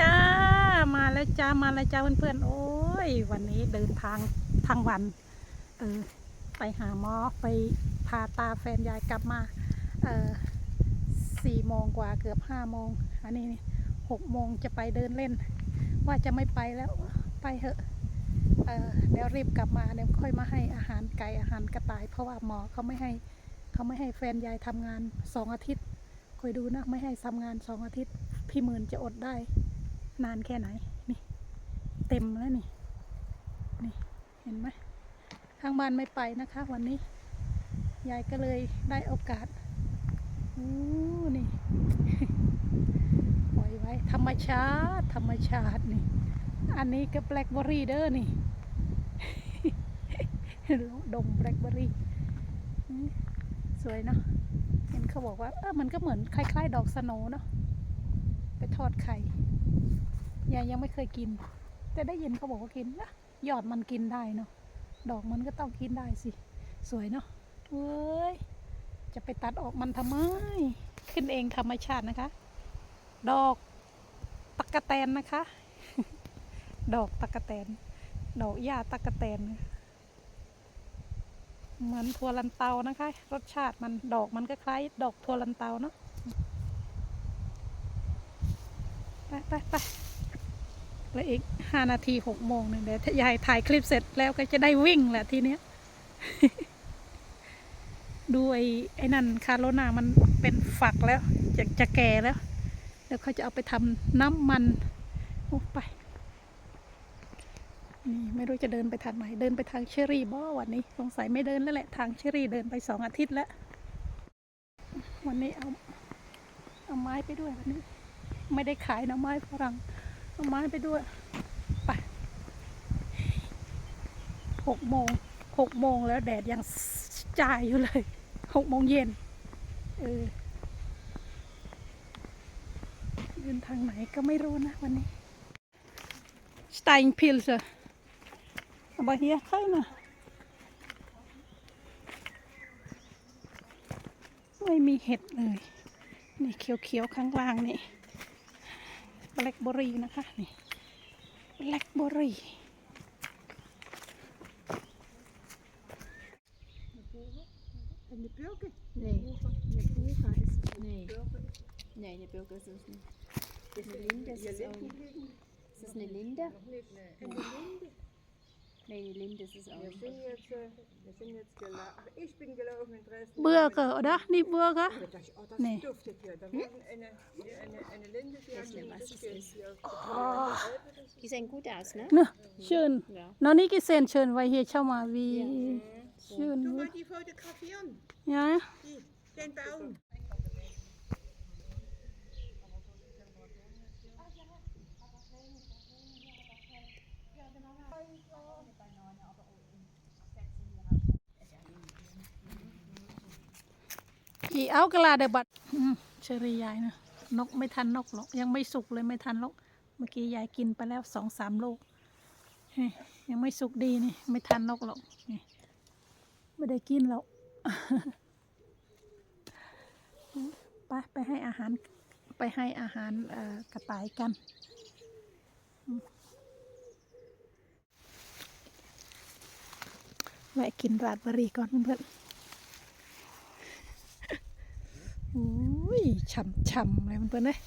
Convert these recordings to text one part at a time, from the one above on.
จ้า มาแล้วจ้า มาแล้วจ้าเพื่อนๆ โอ้ย วันนี้เดินทางทั้งวัน เออ ไปหาหมอไปพาตาแฟนยายกลับมา เออสี่โมงกว่าเกือบห้าโมง อันนี้หกโมงจะไปเดินเล่น ว่าจะไม่ไปแล้ว ไปเถอะ เออเดี๋ยวรีบกลับมาเดี๋ยวค่อยมาให้อาหารไก่อาหารกระต่าย เพราะว่าหมอเขาไม่ให้เขาไม่ให้แฟนยายทำงานสองอาทิตย์คอยดูนะ ไม่ให้ทำงานสองอาทิตย์ พี่หมื่นจะอดได้ นานแค่ไหน นี่ เต็มแล้วนี่ นี่เห็นไหมทางบ้านไม่ไปนะคะ วันนี้ ยายก็เลยได้โอกาสอู้นี่ ปล่อยไว้ ธรรมชาติธรรมชาตินี่ อันนี้ก็แบล็คเบอรี่เด้อนี่ดงแบล็คเบอรี่สวยเนาะเห็นเขาบอกว่าเออมันก็เหมือนคล้าย ๆ ดอกสโนเนาะไปทอดไข่ ยายยังไม่เคยกิน แต่ได้ยินเขาบอกว่ากินนะยอดมันกินได้เนาะดอกมันก็ต้องกินได้สิ สวยเนาะเว้ยจะไปตัดออกมันทำไม ขึ้นเองธรรมชาตินะคะ ดอกตะกะแตนนะคะ ดอกตะกะแตน ดอกหญ้าตะกะแตน เหมือนถั่วลันเตานะคะ รสชาติมันดอกมันก็คล้ายดอกถั่วลันเตาเนาะไปไปไป แล้วอีกห้านาทีหกโมงหนึ่งเดี๋ยวยายถ่ายคลิปเสร็จแล้วก็จะได้วิ่งแหละทีเนี้ย ดูไอ้ไอ้นั่นคาโรนามันเป็นฝักแล้ว จะจะแก่แล้ว แล้วเขาจะเอาไปทำน้ำมันโอ้ไป นี่ไม่รู้จะเดินไปทางไหน เดินไปทางเชอรี่บ่วันนี้ สงสัยไม่เดินแล้วแหละ ทางเชอรี่เดินไปสองอาทิตย์แล้ว วันนี้เอา เอาไม้ไปด้วยวันนี้ ไม่ได้ขายนะไม้ฝรั่ง เอาไม้ไปด้วยไปหกโมงหกโมงแล้วแดดยังจ่ายอยู่เลยหกโมงเย็นเออเดินทางไหนก็ไม่รู้นะวันนี้ Steinpilze. Aber hier keine. ไม่มีเห็ดเลย นี่เขียวๆข้างล่างนี่ แบล็คเบอรี่นะคะนี่แบล็คเบอรี่นี่เป็ยวกันนี่นี่ปูค่ะนี่นี่นี่เปรี้ยวนสุดนี่ die Weiß haben nicht, die was das es Geld ist. hier. Oh. Die sehen gut aus, ne? เนอะเชิญ Ja. นอนนี่กี่เซนเชิญไว้เฮียเช่ามาวีเชิญ Du mal die fotografieren, ยาย die, den Baum. อีเอากระลาเดบัดเชอรี่ยายนะนกไม่ทันนกหรอก ยังไม่สุกเลยไม่ทันนกเมื่อกี้ยายกินไปแล้วสองสามลูกยังไม่สุกดีนี่ ไม่ทันนกหรอกไม่ได้กินหรอกไปไปให้อาหารไปให้อาหารกระต่ายกันอืมแวะกินราดบรีก่อนเพื่อนๆ อุ้ยช่ำๆเลยเพื่อนเลย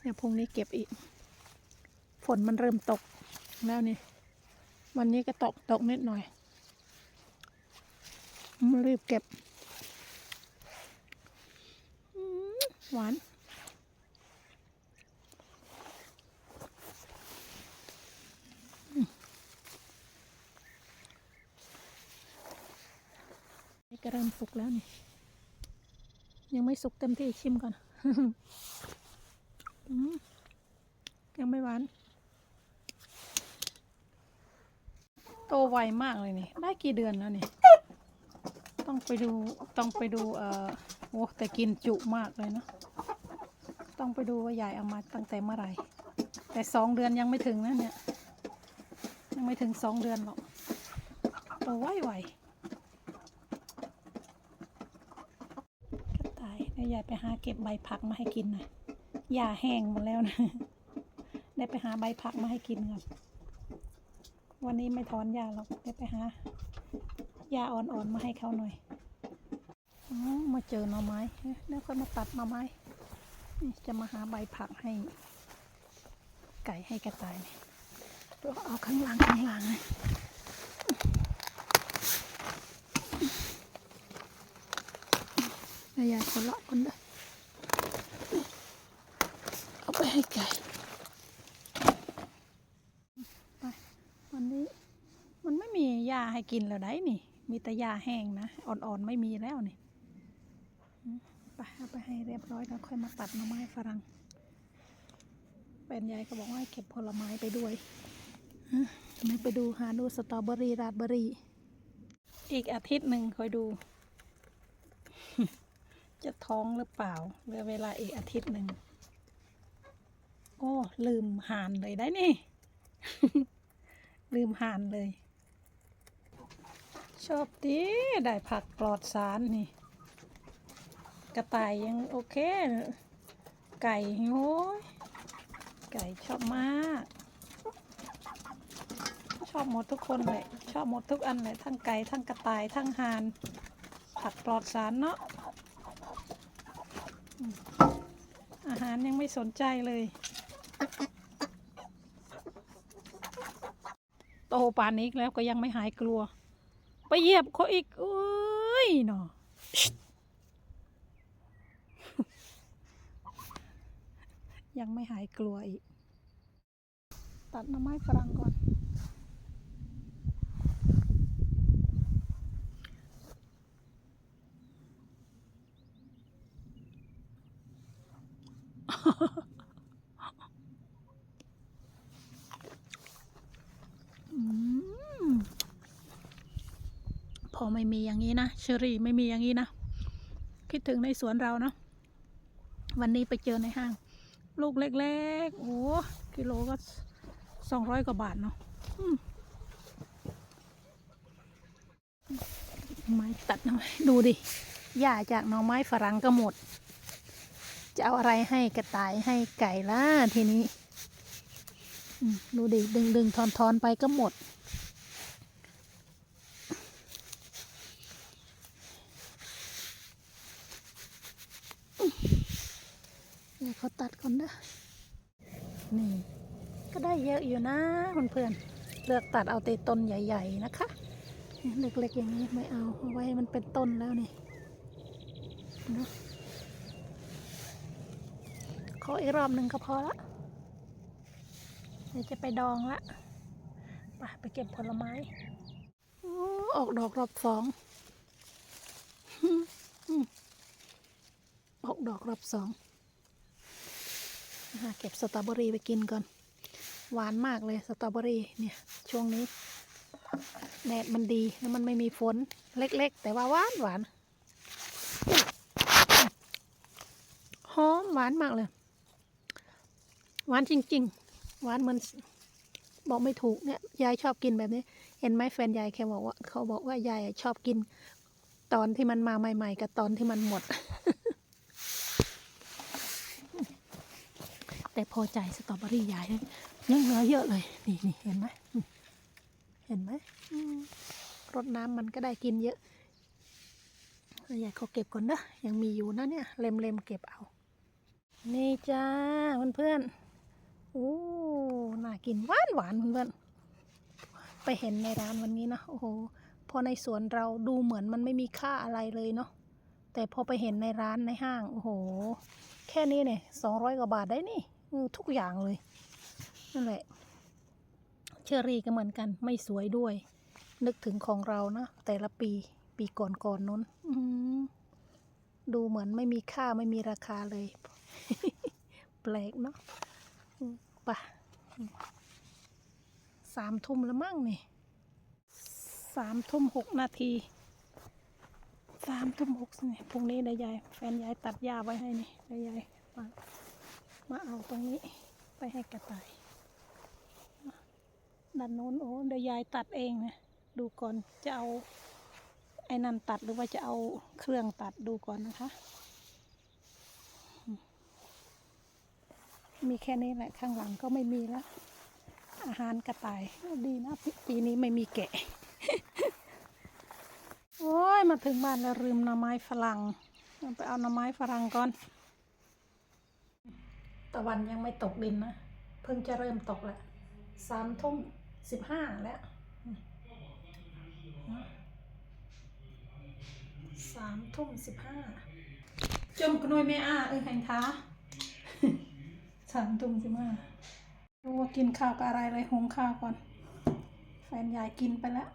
เดี๋ยวพรุ่งนี้เก็บอีก ฝนมันเริ่มตกแล้วนี่ วันนี้ก็ตกตกนิดหน่อยมารีบเก็บหวาน เริ่มสุกแล้วนี่ ยังไม่สุกเต็มที่ชิมก่อนอยังไม่หวาน โตไวมากเลยนี่ ได้กี่เดือนแล้วนี่ ต้องไปดู ต้องไปดู เอ่อ โอ้แต่กินจุมากเลยเนาะ ต้องไปดูว่ายายเอามาตั้งแต่เมื่อไหร่ แต่สองเดือนยังไม่ถึงนะเนี่ย ยังไม่ถึงสองเดือนหรอก โตไวไว ๆกระต่ายแล้วยายไปหาเก็บใบผักมาให้กินน่อยหญ้าแห้งหมดแล้วนะ ได้ไปหาใบผักมาให้กินก่อนวันนี้ไม่ถอนหญ้าหรอกได้ไปหาหญ้าอ่อนๆมาให้เขาหน่อยอ๋อมาเจอหน่อไม้เอ๊ะแล้วค่อยมาตัดหน่อไม้จะมาหาใบผักให้ ไก่ให้กระต่ายเนี่เราเอาข้างหลังข้างหลังนี่แล้ว ยายคนละคนเด้อเอาไปให้ไก่ไปวันนี้ มันไม่มีหญ้าให้กินแล้วได้นี่ มีแต่หญ้าแห้งนะ อ่อนๆไม่มีแล้วนี่ไปเอาไปให้เรียบร้อยแล้วค่อยมาตัดหน่อไม้ฝรั่งแฟนยายก็บอกว่าเก็บผลไม้ไปด้วยไม่ไปดูหาดูสตรอเบอรี่ราสเบอรี่ อีกอาทิตย์หนึ่งคอยดู จะท้องหรือเปล่าเหลือเวลาอีกอาทิตย์หนึ่ง โอ้ ลืมห่านเลยได้นี่ ลืมห่านเลย ชอบดีได้ผักปลอดสารนี่ กระต่ายยังโอเค ไก่โอ้ยไก่ชอบมาก ชอบหมดทุกคนเลยชอบหมดทุกอันเลยทั้งไก่ทั้งกระต่ายทั้งห่าน ผักปลอดสารเนาะ อาหารยังไม่สนใจเลย โตป่านนี้แล้วก็ยังไม่หายกลัว ไปเหยียบเขาอีกเอ้ยเนาะยังไม่หายกลัวอีก ตัดหน้ำไม้ฝรั่งก่อน พอไม่มีอย่างนี้นะเชอรี่ไม่มีอย่างนี้นะ คิดถึงในสวนเราเนาะวันนี้ไปเจอในห้าง ลูกเล็กๆ โอ้กิโลก็สองร้อยกว่าบาทเนาะไม้ตัดหน่อยดูดิหญ้าจากหน่อไม้ฝรั่งก็หมด จะเอาอะไรให้กระต่ายให้ไก่ล่ะทีนี้ดูดิดึงดึงทอนทอนไปก็หมด เดี๋ยวเขาตัดก่อนนะนี่ ก็ได้เยอะอยู่นะเพื่อนๆเลือกตัดเอาแต่ต้นใหญ่ ๆ นะคะ เล็กๆอย่างนี้ไม่เอาเอาไว้มันเป็นต้นแล้วนี่นะ ขออีกรอบหนึ่งก็พอละเดี๋ยวจะไปดองละไปไปเก็บผลไม้ออกดอกรอบสองออกดอกรอบสองเก็บสตรอเบอรี่ไปกินก่อน หวานมากเลยสตรอเบอรี่เนี่ยช่วงนี้แดดมันดีแล้วมันไม่มีฝนเล็กๆ แต่ว่าหวานหวานหอมหวานมากเลย หวานจริง ๆ หวานเหมือนบอกไม่ถูกเนี่ยยายชอบกินแบบนี้ เห็นไหมแฟนยายแค่บอกว่า เขาบอกว่ายายชอบกิน ตอนที่มันมาใหม่ ๆ กับตอนที่มันหมด แต่พอใจสตรอเบอรี่ยายยังเหลือเยอะเลย นี่นี่เห็นไหมเห็นไหมอืมรดน้ำมันก็ได้กินเยอะยายเขาเก็บก่อนนะยังมีอยู่นะเนี่ย เล็มๆเก็บเอา นี่จ้าเพื่อนๆ โอ้น่ากินหวานหวานเพื่อนๆไปเห็นในร้านวันนี้นะโอ้โหพอในสวนเราดูเหมือนมันไม่มีค่าอะไรเลยเนาะแต่พอไปเห็นในร้านในห้างโอ้โห แค่นี้เนี่ยสองร้อยกว่าบาทได้นี่ทุกอย่างเลยนั่นแหละ เชอรี่ก็เหมือนกันไม่สวยด้วย นึกถึงของเรานะแต่ละปีปีก่อนๆนนู้นดูเหมือนไม่มีค่าไม่มีราคาเลย แปลกเนาะ ปะสามทุ่มแล้วมั่งนี่สามทุ่มหกนาทีสามทุ่มหกนี่พรุ่งนี้นายยาย แฟนยายตัดหญ้าไว้ให้นี่นายยายมามาเอาตรงนี้ไปให้กระต่ายด้านโน้นโอ้เดี๋ยยายตัดเองนะดูก่อนจะเอาไอ้นั่นตัดหรือว่าจะเอาเครื่องตัดดูก่อนนะคะ มีแค่นี้แหละข้างหลังก็ไม่มีแล้วอาหารกระต่ายดีนะปีนี้ไม่มีแกะ โอ้ยมาถึงบ้านแล้วลืมหน่อไม้ฝรั่งไปเอาหน่อไม้ฝรั่งก่อน ตะวันยังไม่ตกดินนะ เพิ่งจะเริ่มตกแหละสามทุ่มสิบห้าแล้วสามทุ่มสิบห้าจมกนวยไม่อ้าเอ้ยแห่งท้า สามทุ่มสิบห้ารู้ว่ากินข้าวกับอะไรเลยหุงข้าวก่อน แฟนยายกินไปแล้ว